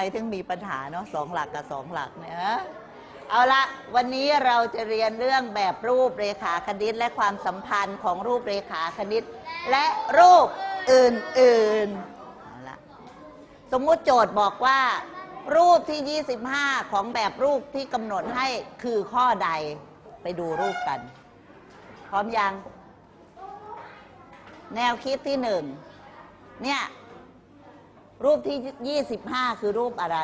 ไมถึงมีปัญหาเนาะสองหลักกับสองหลักเนี่ยฮะเอาละวันนี้เราจะเรียนเรื่องแบบรูปเรขาคณิต และความสัมพันธ์ของรูปเรขาคณิต และรูปอื่นๆเอาละสมมุติโจทย์บอกว่า รูปที่ 25 ของแบบรูปที่กำหนดให้คือข้อใดไปดูรูปกัน พร้อมยัง แนวคิดที่หนึ่งเนี่ย รูปที่ 25 คือรูปอะไร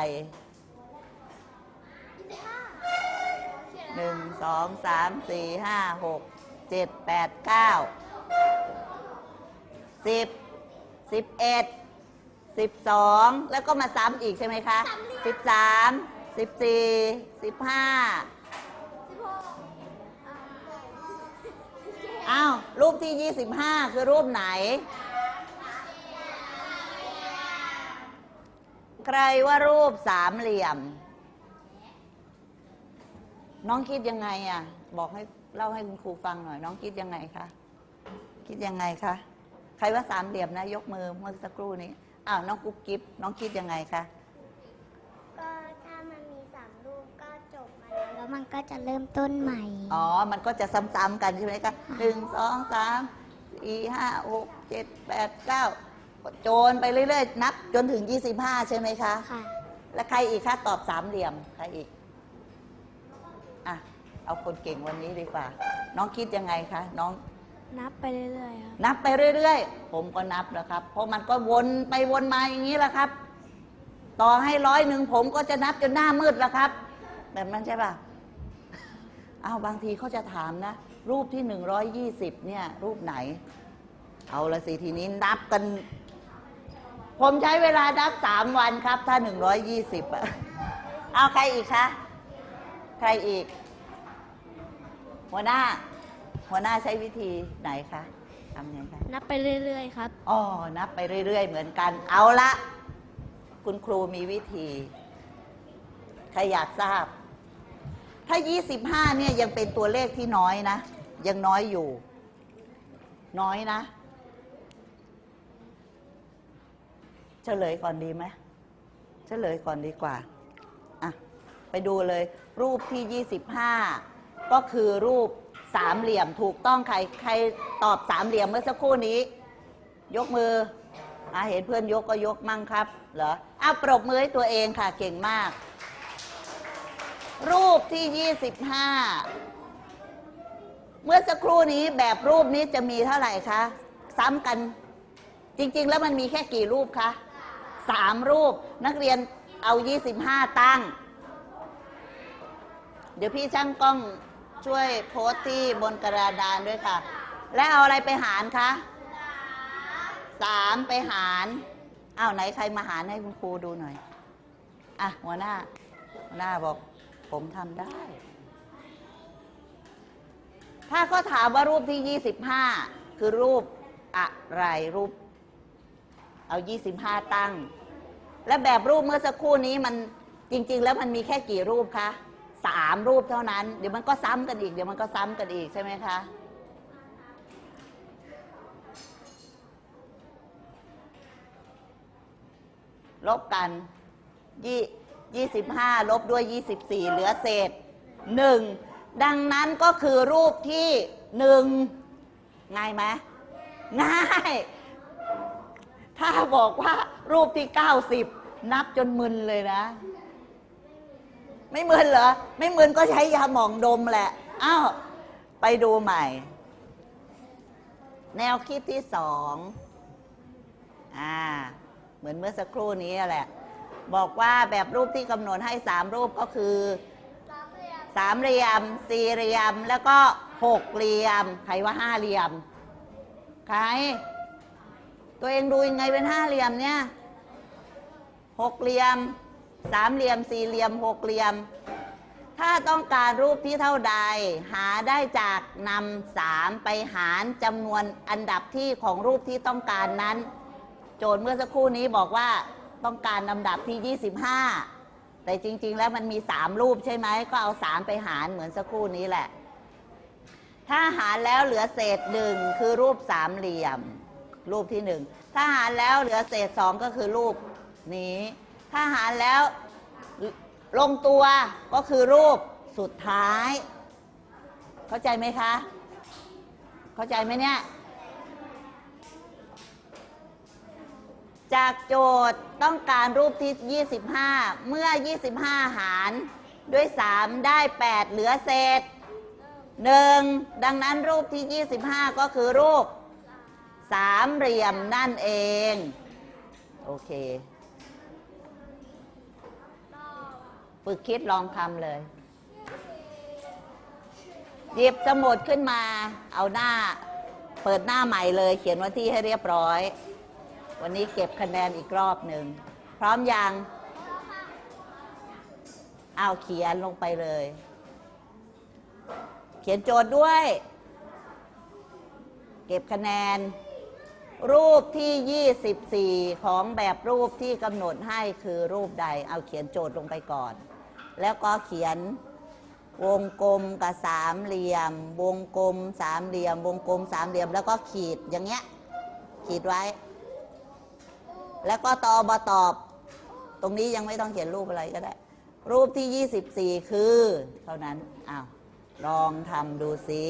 หนึ่งสองสามสี่ห้าหกเจ็ดแปดเก้าสิบสิบเอ็ดสิบสองแล้วก็มาซ้ำอีกใช่ไหมคะสิบสามสิบสี่สิบห้าอ้าวรูปที่ 25 คือรูปไหน ใครว่ารูปสามเหลี่ยม น้องคิดยังไงอะ บอกให้เล่าให้คุณครูฟังหน่อย น้องคิดยังไงคะคิดยังไงคะใครว่าสามเหลี่ยมนะ ยกมือเมื่อสักครู่นี้อ้าวน้องกุ๊กกิ๊บน้องคิดยังไงคะก็ถ้ามันมีสามรูปก็จบมาแล้วแล้วมันก็จะเริ่มต้นใหม่ อ๋อ มันก็จะซ้ำๆกันใช่ไหมคะหนึ่งสองสามสี่ห้าหกเจ็ดแปดเก้า โจรไปเรื่อยๆ นับจนถึง 25 ใช่ไหมคะ ค่ะ แล้วใครอีกคะตอบสามเหลี่ยม ใครอีก อะ เอาคนเก่งวันนี้ดีกว่า น้องคิดยังไงคะ น้อง นับไปเรื่อยๆครับนับไปเรื่อยๆ ผมก็นับแล้วครับ เพราะมันก็วนไปวนมาอย่างนี้แหละครับ ต่อให้ร้อยหนึ่งผมก็จะนับจนหน้ามืดแล้วครับ แบบนั้นใช่ป่ะเอาบางทีเขาจะถามนะ รูปที่หนึ่งร้อยยี่สิบเนี่ย รูปไหน เอาละสิทีนี้นับกัน ผมใช้เวลานับสามวันครับ ถ้าหนึ่งร้อยยี่สิบอะเอาใครอีกคะ ใครอีก หัวหน้า หัวหน้าใช้วิธีไหนคะทำยังไงคะ นับไปเรื่อย ๆ ครับ อ๋อ นับไปเรื่อย ๆ เหมือนกัน เอาละ คุณครูมีวิธี ใครอยากทราบ ถ้า 25 เนี่ยยังเป็นตัวเลขที่น้อยนะ ยังน้อยอยู่ น้อยนะ เฉลยก่อนดีไหมเฉลยก่อนดีกว่าอะไปดูเลยรูปที่ 25 ก็คือรูปสามเหลี่ยมถูกต้องใครใครตอบสามเหลี่ยมเมื่อสักครู่นี้ ยกมืออะเห็นเพื่อนยกก็ยกมั่งครับเหรออ้าปรบมือให้ตัวเองค่ะเก่งมาก รูปที่ 25 เมื่อสักครู่นี้แบบรูปนี้จะมีเท่าไหร่คะซ้ำกันจริง ๆ แล้วมันมีแค่กี่รูปคะ สามรูป นักเรียนเอา 25 ตั้ง เดี๋ยวพี่ช่างกล้องช่วยโพสต์ที่บนกระดานด้วยค่ะ และเอาอะไรไปหารคะสามไปหารอ้าวไหนใครมาหารให้คุณครูดูหน่อย อะ หัวหน้า หัวหน้าบอก ผมทำได้ ถ้าเขาถามว่ารูปที่ 25 คือรูปอะไรรูป เอา 25 ตั้ง และแบบรูปเมื่อสักครู่นี้มันจริง ๆ แล้วมันมีแค่กี่รูปคะสามรูปเท่านั้น เดี๋ยวมันก็ซ้ำกันอีก เดี๋ยวมันก็ซ้ำกันอีกใช่ไหมคะลบกันยี่ยี่สิบห้าลบด้วยยี่สิบสี่เหลือเศษหนึ่งดังนั้นก็คือรูปที่หนึ่งง่ายไหมง่าย ถ้าบอกว่ารูปที่ 90 นับจนมึนเลยนะ ไม่มึนเหรอ ไม่มึนก็ใช้ยาหมองดมแหละ อ้าว ไปดูใหม่ แนวคิดที่สองอ่า เหมือนเมื่อสักครู่นี้แหละ บอกว่าแบบรูปที่กำหนดให้สามรูปก็คือสามเหลี่ยมสี่เหลี่ยม แล้วก็หกเหลี่ยม ใครว่าห้าเหลี่ยม ใคร ตัวเองดูยังไงเป็นห้าเหลี่ยมเนี่ยหกเหลี่ยมสามเหลี่ยมสี่เหลี่ยมหกเหลี่ยม ถ้าต้องการรูปที่เท่าใด หาได้จากนำสามไปหารจำนวนอันดับที่ของรูปที่ต้องการนั้น โจทย์เมื่อสักครู่นี้บอกว่าต้องการลำดับที่ 25 แต่จริง ๆ แล้วมันมี 3 รูปใช่ไหม ก็เอา 3 ไปหารเหมือนสักครู่นี้แหละ ถ้าหารแล้วเหลือเศษหนึ่งคือรูปสามเหลี่ยม รูปที่หนึ่งถ้าหารแล้วเหลือเศษสองก็คือรูปนี้ ถ้าหารแล้วลงตัวก็คือรูปสุดท้าย เข้าใจไหมคะ เข้าใจไหมเนี่ย จากโจทย์ต้องการรูปที่ 25 เมื่อ 25 หารด้วย 3 ได้ 8 เหลือเศษ 1 ดังนั้นรูปที่ 25 ก็คือรูป สามเหลี่ยมนั่นเอง โอเค ฝึกคิดลองทำเลยหยิบสมุดขึ้นมา เอาหน้า เปิดหน้าใหม่เลย เขียนวันที่ให้เรียบร้อย วันนี้เก็บคะแนนอีกรอบหนึ่ง พร้อมยังเอาเขียนลงไปเลย เขียนโจทย์ด้วย เก็บคะแนน รูปที่ 24 ของแบบรูปที่กำหนดให้คือรูปใด เอาเขียนโจทย์ลงไปก่อน แล้วก็เขียนวงกลมกับสามเหลี่ยม วงกลมสามเหลี่ยม วงกลมสามเหลี่ยม แล้วก็ขีดอย่างเงี้ย ขีดไว้ แล้วก็ตอบตอบ ตรงนี้ยังไม่ต้องเขียนรูปอะไรก็ได้ รูปที่ 24 คือ เท่านั้น อ้าว ลองทำดูสิ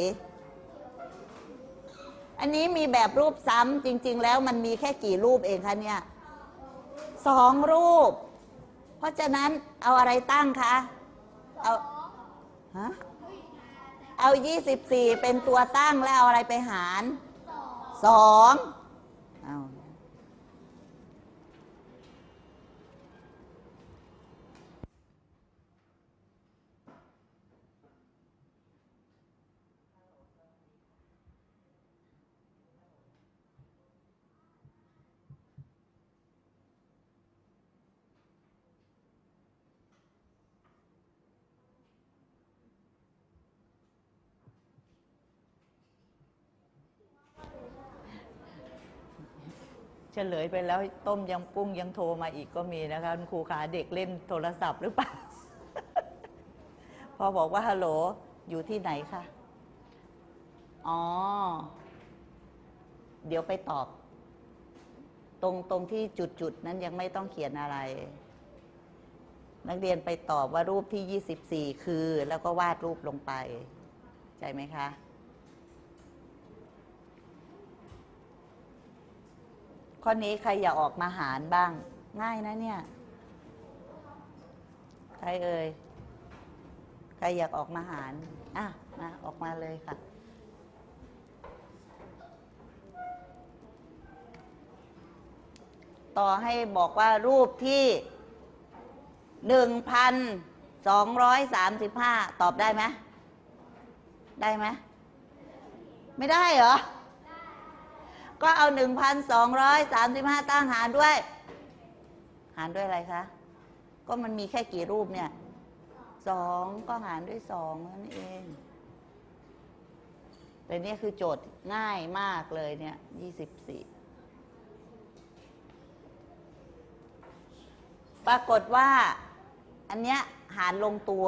อันนี้มีแบบรูปซ้ำจริง ๆ แล้วมันมีแค่กี่รูปเองคะเนี่ยสองรูป เพราะฉะนั้นเอาอะไรตั้งคะเอาฮะเอา 24 เป็นตัวตั้งแล้วเอาอะไรไปหารสอง ฉลยไปแล้วต้มยำกุ้งยังโทรมาอีกก็มีนะคะคุณครูขาเด็กเล่นโทรศัพท์หรือเปล่า พอบอกว่าฮัลโหลอยู่ที่ไหนคะอ๋อ เดี๋ยวไปตอบ ตรงตรงที่จุดจุดๆนั้นยังไม่ต้องเขียนอะไร นักเรียนไปตอบว่ารูปที่ 24 คือ แล้วก็วาดรูปลงไป ใจไหมคะ ข้อนี้ใครอยากออกมาหารบ้าง ง่ายนะเนี่ย ใครเอ่ย ใครอยากออกมาหารอะมาออกมาเลยค่ะ ต่อให้บอกว่ารูปที่หนึ่งพันสองร้อยสามสิบห้าตอบได้ไหม ได้ไหม ไม่ได้เหรอ ก็เอา 1,235 ตั้งหารด้วย หารด้วยอะไรคะ ก็มันมีแค่กี่รูปเนี่ยสองก็หารด้วยสองนั่นเอง แต่เนี่ยคือโจทย์ง่ายมากเลยเนี่ย24ปรากฏว่า อันเนี้ยหารลงตัว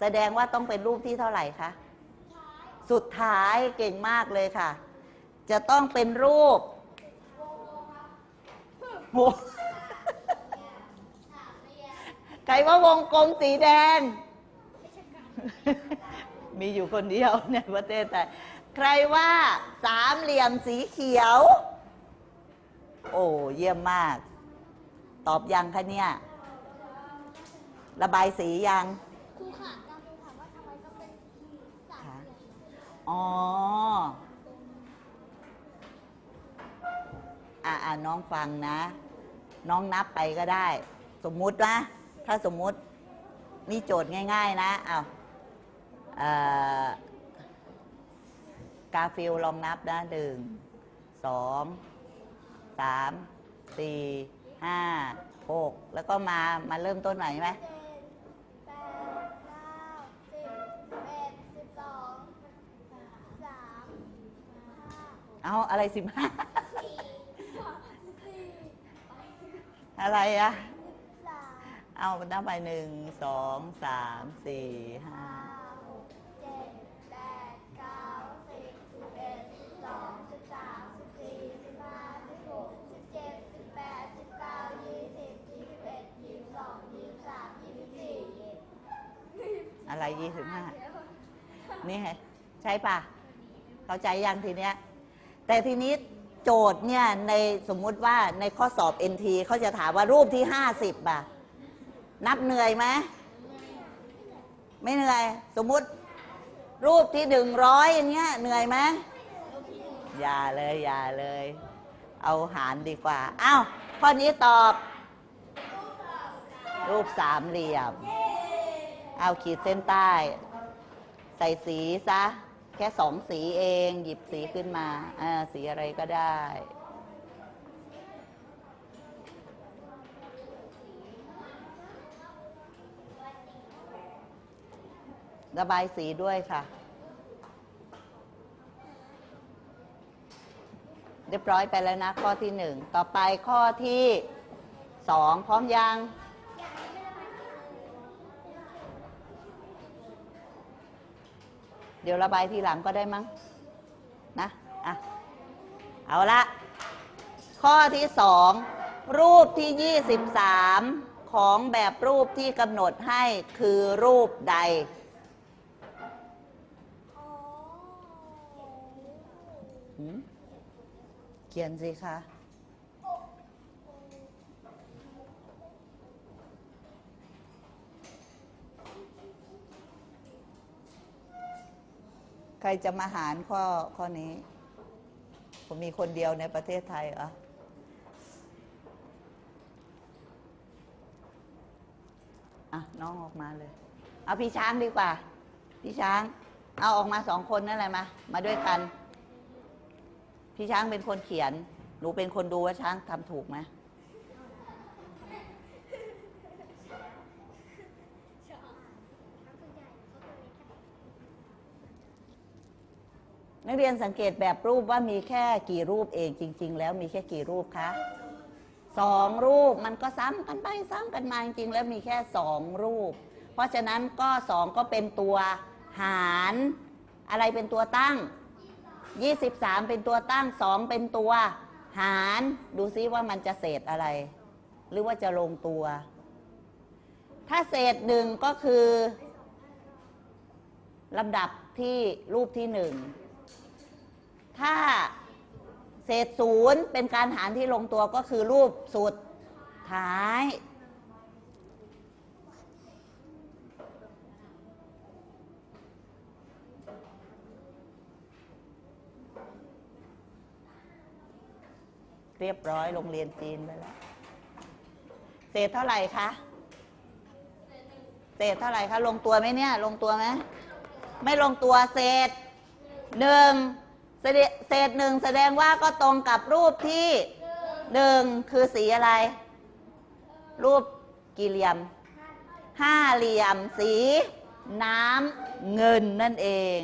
แสดงว่าต้องเป็นรูปที่เท่าไหร่คะ สุดท้ายเก่งมากเลยค่ะ จะต้องเป็นรูปโหใครว่าวงกลมสีแดง มีอยู่คนเดียวในประเทศไทยใครว่าสามเหลี่ยมสีเขียว โอ้เยี่ยมมาก ตอบยังคะเนี่ย ระบายสียังครูค่ะการครูถามว่าทำไมต้องเป็นสามเหลี่ยมอ๋อ อ่าน้องฟังนะ น้องนับไปก็ได้ สมมุตินะถ้าสมมุตินี่โจทย์ง่าย ๆ นะเอาเอ่อกาฟิลลองนับนะหนึ่งสองสามสี่ห้าหกแล้วก็มามาเริ่มต้นใหม่ไหมแปดเก้าสิบสิบเอ็ดสิบสองสามห้าเอาอะไรสิบห้า อะไรอะเอานับไปหนึ่งสองสามสี่ห้าอะไรยี่สิบห้านี่ใช่ป่ะ เข้าใจยังทีเนี้ย แต่ทีนี้ โจทย์เนี่ยในสมมุติว่าในข้อสอบ NT เขาจะถามว่ารูปที่ห้าสิบอะนับเหนื่อยไหมไม่เหนื่อย สมมุติรูปที่หนึ่งร้อยอย่างเงี้ยเหนื่อยไหมอย่าเลยอย่าเลย เอาหารดีกว่าอ้าวข้อนี้ตอบ รูปสามเหลี่ยม เอาขีดเส้นใต้ ใส่สีซะ แค่สองสีเอง หยิบสีขึ้นมาอ่าสีอะไรก็ได้ ระบายสีด้วยค่ะ เรียบร้อยไปแล้วนะข้อที่หนึ่ง ต่อไปข้อที่สองพร้อมยัง เดี๋ยวระบายทีหลังก็ได้มั้งนะอะเอาละข้อที่สองรูปที่ 23 ของแบบรูปที่กำหนดให้คือรูปใด เขียนสิคะ ใครจะมาหารข้อข้อนี้ ผมมีคนเดียวในประเทศไทยเหรออะน้องออกมาเลย เอาพี่ช้างดีกว่า พี่ช้าง เอาออกมาสองคนนั่นแหละมา มาด้วยกัน พี่ช้างเป็นคนเขียน หนูเป็นคนดูว่าช้างทำถูกไหม นักเรียนสังเกตแบบรูปว่ามีแค่กี่รูปเองจริง ๆ แล้วมีแค่กี่รูปคะสองรูปมันก็ซ้ำกันไปซ้ำกันมาจริงๆแล้วมีแค่สองรูป เพราะฉะนั้นก็สองก็เป็นตัวหาร อะไรเป็นตัวตั้ง 23 เป็นตัวตั้ง2เป็นตัวหาร ดูซิว่ามันจะเศษอะไร หรือว่าจะลงตัว ถ้าเศษหนึ่งก็คือลำดับที่รูปที่หนึ่ง ถ้าเศษศูนย์เป็นการหารที่ลงตัวก็คือรูปสุดท้าย เรียบร้อยโรงเรียนจีนไปแล้ว เศษเท่าไหร่คะ เศษเท่าไหร่คะ ลงตัวไหมเนี่ย ลงตัวไหม ไม่ลงตัวเศษหนึ่ง เศษเศษหนึ่งแสดงว่าก็ตรงกับรูปที่หนึ่งคือสีอะไร รูปกี่เหลี่ยมห้าเหลี่ยมสีน้ำเงินนั่นเอง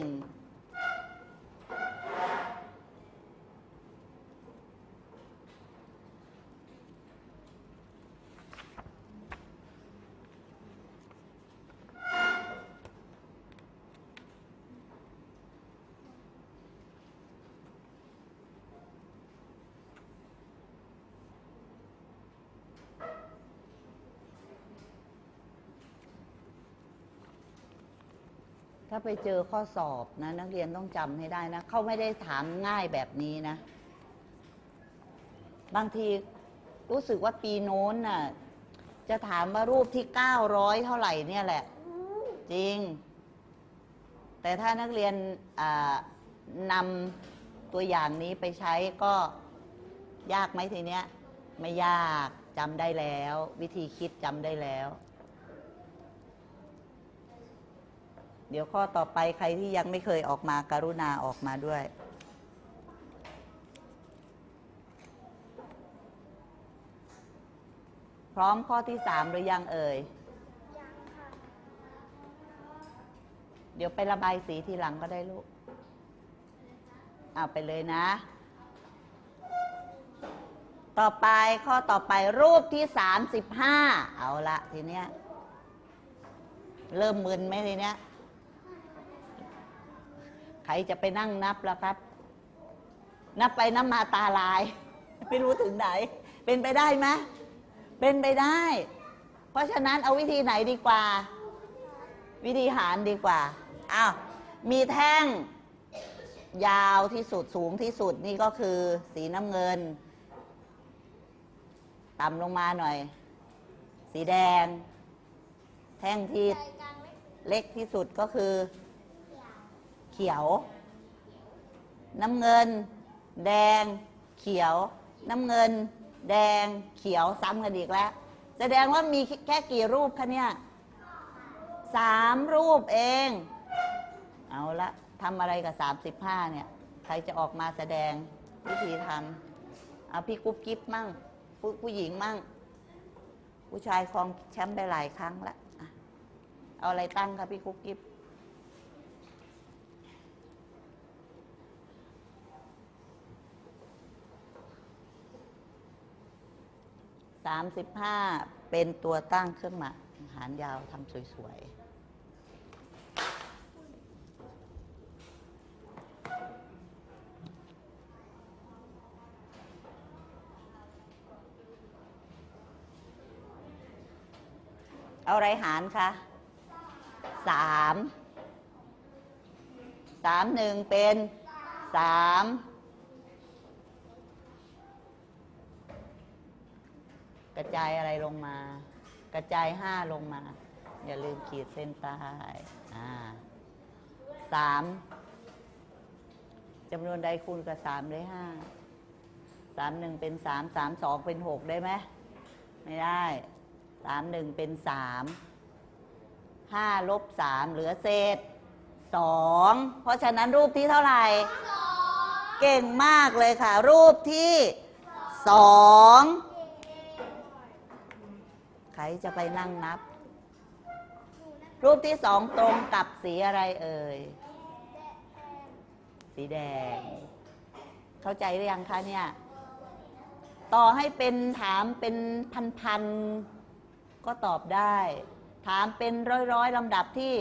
ถ้าไปเจอข้อสอบนะ นักเรียนต้องจำให้ได้นะเขาไม่ได้ถามง่ายแบบนี้นะ บางทีรู้สึกว่าปีโน้นน่ะ จะถามว่ารูปที่ 900 เท่าไหร่เนี่ยแหละ จริง แต่ถ้านักเรียนนำตัวอย่างนี้ไปใช้ก็ยากไหมทีเนี้ย ไม่ยากจำได้แล้ว วิธีคิดจำได้แล้ว เดี๋ยวข้อต่อไปใครที่ยังไม่เคยออกมาการุณาออกมาด้วย พร้อมข้อที่สามหรือยังเอ่ย เดี๋ยวไประบายสีทีหลังก็ได้ลูกเอาไปเลยนะ ต่อไปข้อต่อไปรูปที่สามสิบห้าเอาละทีเนี้ย เริ่มมึนไหมทีเนี้ย ครจะไปนั่งนับแล้วครับ นับไปนับมาตาลาย ไม่รู้ถึงไหน เป็นไปได้ไหมเป็นไปได้ เพราะฉะนั้นเอาวิธีไหนดีกว่า วิธีหารดีกว่าอ้าวมีแท่งยาวที่สุดสูงที่สุดนี่ก็คือ สีน้ำเงิน ต่ำลงมาหน่อย สีแดง แท่งที่เล็กที่สุดก็คือ ขียว น้ำเงิน แดง เขียว น้ำเงิน แดง เขียวซ้ำกันอีกแล้ว แสดงว่ามีแค่กี่รูปคะเนี่ยสามรูปเอง เอาละทำอะไรกับสามสิบห้าเนี่ย ใครจะออกมาแสดงวิธีทำเอาพี่กุ๊บกิ๊บมั่งผู้ผู้หญิงมั่ง ผู้ชายครองแชมป์ได้หลายครั้งละอะเอาอะไรตั้งคะพี่กุ๊บกิ๊บ สามสิบห้าเป็นตัวตั้งเครื่องหมายหารยาวทำสวยๆเอาอะไรหารคะสาม สามหนึ่งเป็นสามกระ จายอะไรลงมา กระจายห้าลงมา อย่าลืมขีดเส้นใต้อ่าสามจำนวนใดคูณกับสามได้ห้าสามหนึ่งเป็นสามสามสองเป็นหกได้ไหมไม่ได้สามหนึ่งเป็นสามห้าลบสามเหลือเศษสองเพราะฉะนั้นรูปที่เท่าไหร่ เก่งมากเลยค่ะ รูปที่สองใครจะไปนั่งนับ รูปที่สองตรงกับสีอะไรเอ่ย สีแดง เข้าใจหรือยังคะเนี่ย ต่อให้เป็นถามเป็นพันๆ ก็ตอบได้ ถามเป็นร้อยๆลำดับที่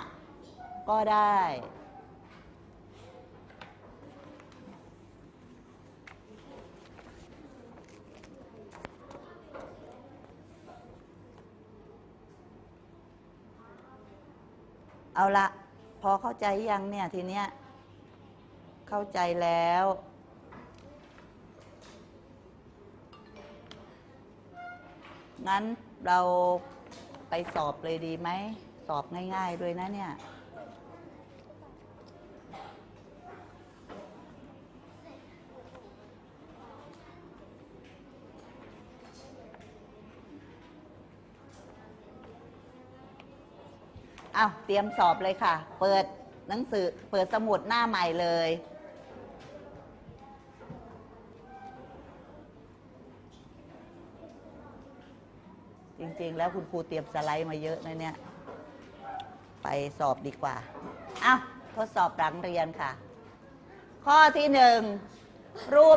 175 ก็ได้ เอาละพอเข้าใจยังเนี่ยทีเนี้ยเข้าใจแล้ว งั้นเราไปสอบเลยดีไหม สอบง่าย ๆ ด้วยนะเนี่ย อาวเตรียมสอบเลยค่ะ เปิดหนังสือเปิดสมุดหน้าใหม่เลย จริงๆ แล้วคุณครูเตรียมสไลด์มาเยอะนะเนี่ย ไปสอบดีกว่าเอาวทดสอบหลังเรียนค่ะ ข้อที่หนึ่งรูป